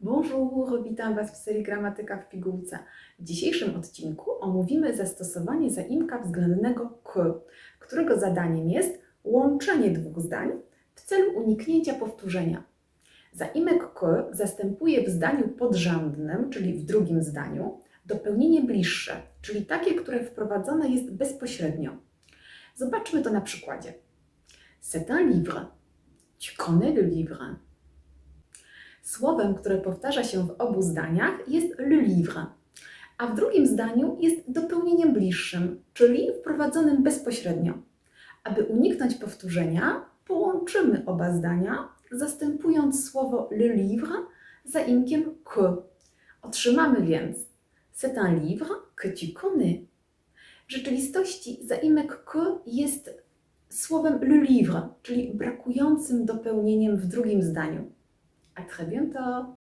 Bonjour, witam Was w serii Gramatyka w pigułce. W dzisiejszym odcinku omówimy zastosowanie zaimka względnego k, którego zadaniem jest łączenie dwóch zdań w celu uniknięcia powtórzenia. Zaimek k zastępuje w zdaniu podrzędnym, czyli w drugim zdaniu, dopełnienie bliższe, czyli takie, które wprowadzone jest bezpośrednio. Zobaczmy to na przykładzie. C'est un livre. Tu connais le livre? Słowem, które powtarza się w obu zdaniach jest le livre, a w drugim zdaniu jest dopełnieniem bliższym, czyli wprowadzonym bezpośrednio. Aby uniknąć powtórzenia, połączymy oba zdania, zastępując słowo le livre zaimkiem que. Otrzymamy więc c'est un livre que tu connais. W rzeczywistości zaimek que jest słowem le livre, czyli brakującym dopełnieniem w drugim zdaniu. À très bientôt!